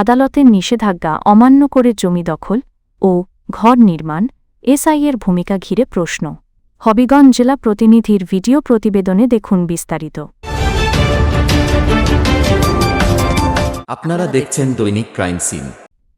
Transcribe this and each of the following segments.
আদালতের নিষেধাজ্ঞা অমান্য করে জমি দখল ও ঘর নির্মাণ এসআইয়ের ভূমিকা ঘিরে প্রশ্ন। হবিগঞ্জ জেলা প্রতিনিধির ভিডিও প্রতিবেদনে দেখুন বিস্তারিত। আপনারা দেখছেন দৈনিক ক্রাইম সিন।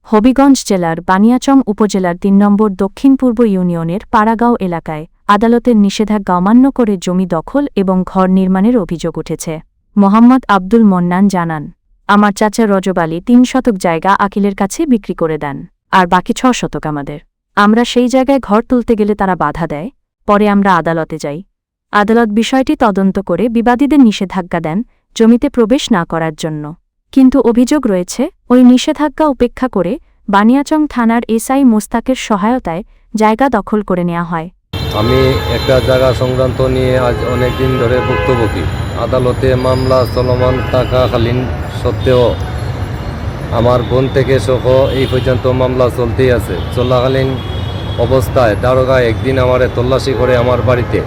হবিগঞ্জ জেলার বানিয়াচং উপজেলার তিন নম্বর দক্ষিণ পূর্ব ইউনিয়নের পাড়াগাঁও এলাকায় আদালতের নিষেধাজ্ঞা অমান্য করে জমি দখল এবং ঘর নির্মাণের অভিযোগ উঠেছে। মোহাম্মদ আব্দুল মন্নান জানান। আমার চাচা রজব আলী তিন শতক জায়গা আকিলের কাছে বিক্রি করে দেন, আর বাকি ছ শতক আমাদের। আমরা সেই জায়গায় ঘর তুলতে গেলে তারা বাধা দেয়, পরে আমরা আদালতে যাই। আদালত বিষয়টি তদন্ত করে বিবাদীদের নিষেধাজ্ঞা দেন জমিতে প্রবেশ না করার জন্য। কিন্তু অভিযোগ রয়েছে, ওই নিষেধাজ্ঞা উপেক্ষা করে বানিয়াচং থানার এসআই মোস্তাকের সহায়তায় জায়গা দখল করে নেওয়া হয়। আমি একটা জায়গা সংক্রান্ত নিয়ে আজ অনেক দিন ধরে ভুক্তভোগী। আদালতে মামলা চলমান থাকাকালীন সত্ত্বেও আমার বোন থেকে সহ এই পর্যন্ত মামলা চলতেই আছে। চলাকালীন অবস্থায় দারোগা একদিন আমারে তল্লাশি করে আমার বাড়িতে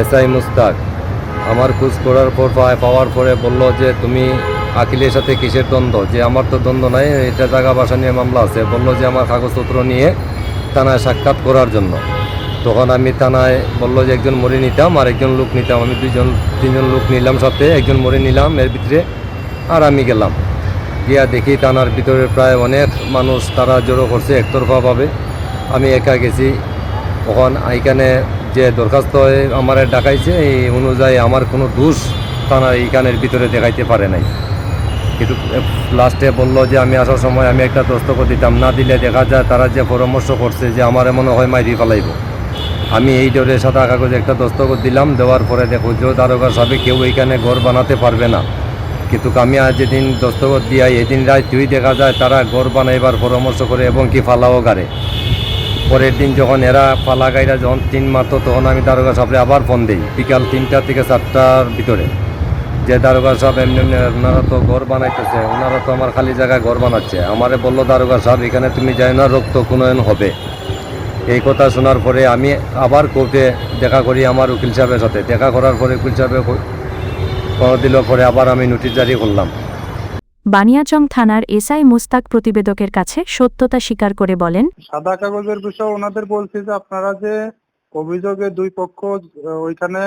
এসআই মুস্তাক। আমার খোঁজ করার পর পাওয়ার পরে বলল যে, তুমি আকিলের সাথে কিসের দ্বন্দ্ব? যে, আমার তো দ্বন্দ্ব নাই, এটা জায়গা বাসা নিয়ে মামলা আছে। বলল যে, আমার কাগজপত্র নিয়ে থানায় সাক্ষাৎ করার জন্য। তখন আমি থানায় বলল যে, একজন মরে নিতাম আর একজন লোক নিতাম। আমি দুজন তিনজন লোক নিলাম সাথে, একজন মরে নিলাম। এর ভিতরে আর আমি গেলাম। গিয়া দেখি থানার ভিতরে প্রায় অনেক মানুষ তারা জড়ো করছে একতরফাভাবে। আমি একা গেছি। তখন এইখানে যে দরখাস্ত আমার ডাকাইছে, এই অনুযায়ী আমার কোনো দোষ থানা এইখানের ভিতরে দেখাইতে পারে নাই। কিন্তু লাস্টে বলল যে আমি আসার সময় আমি একটা দস্তখত দিতাম। না দিলে দেখা যায় তারা যে পরামর্শ করছে যে আমার মনে হয় মাইরি ফেলাইব। আমি এই ডরে সাদা কাগজে একটা দস্তখত দিলাম। দেওয়ার পরে দেখো যে দারোগা সাহেব কেউ এইখানে ঘর বানাতে পারবে না। কিন্তু আমি আজ যেদিন দস্তখত দিয়াই এদিন রাত তুই দেখা যায় তারা ঘর বানাইবার পরামর্শ করে এবং কি ফালাও গাড়ে। পরের দিন যখন এরা ফালা গাইরা যখন তিন মাত্র, তখন আমি দারোগা সাহেবরে আবার ফোন দিই, বিকাল তিনটা থেকে চারটার ভিতরে। যে দারোগা সাহেব এমনি এমনি, ওনারা তো ঘর বানাইতেছে, ওনারা তো আমার খালি জায়গায় ঘর বানাচ্ছে। আমারে বলল, দারোগা সাহেব, এখানে তুমি যাই না, রক্ত উন্নয়ন হবে। এই কথা শোনার পরে আমি আবার কোর্টে দেখা করি আমার উকিল সাহেবের সাথে। দেখা করার পরে উকিল সাহেবে কোনো দিল পরে আবার আমি নোটিশ জারি করলাম। বানিয়াচং থানার এসআই মোস্তাক প্রতিবেদকের কাছে সত্যতা স্বীকার করে বলেন সাদা কাগজের বিষয় ওনাদের বলছি যে আপনারা যে অভিযোগে দুই পক্ষ ওইখানে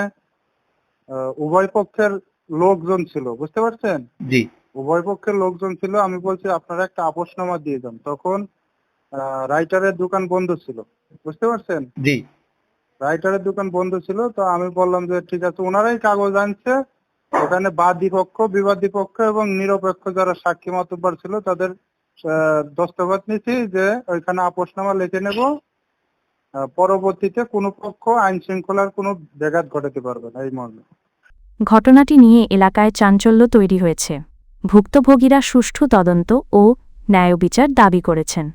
উভয় পক্ষের লোকজন ছিল বুঝতে পারছেন? জি। উভয় পক্ষের লোকজন ছিল আমি বলছি আপনারা একটা আপোষনামা দিয়ে যান তখন আহ, রাইটারের দোকান বন্ধ ছিল বুঝতে পারছেন? জি। রাইটারের দোকান বন্ধ ছিল তো আমি বললাম যে ঠিক আছে ওনারাই কাগজ আনছে ওখানে বাদী পক্ষ বিবাদী পক্ষ এবং নিরপেক্ষ যারা সাক্ষী মাতব্বর ছিল তাদের দস্তখত নিছি যে ওইখানে আপোষনামা লিখে নেব। পরবর্তীতে কোনো পক্ষ আইন শৃঙ্খলার কোনো ব্যাঘাত ঘটাতে পারবে না এই মর্মে। ঘটনাটি নিয়ে এলাকায় চাঞ্চল্য তৈরি হয়েছে। ভুক্তভোগীরা সুষ্ঠু তদন্ত ও ন্যায় বিচার দাবি করেছেন।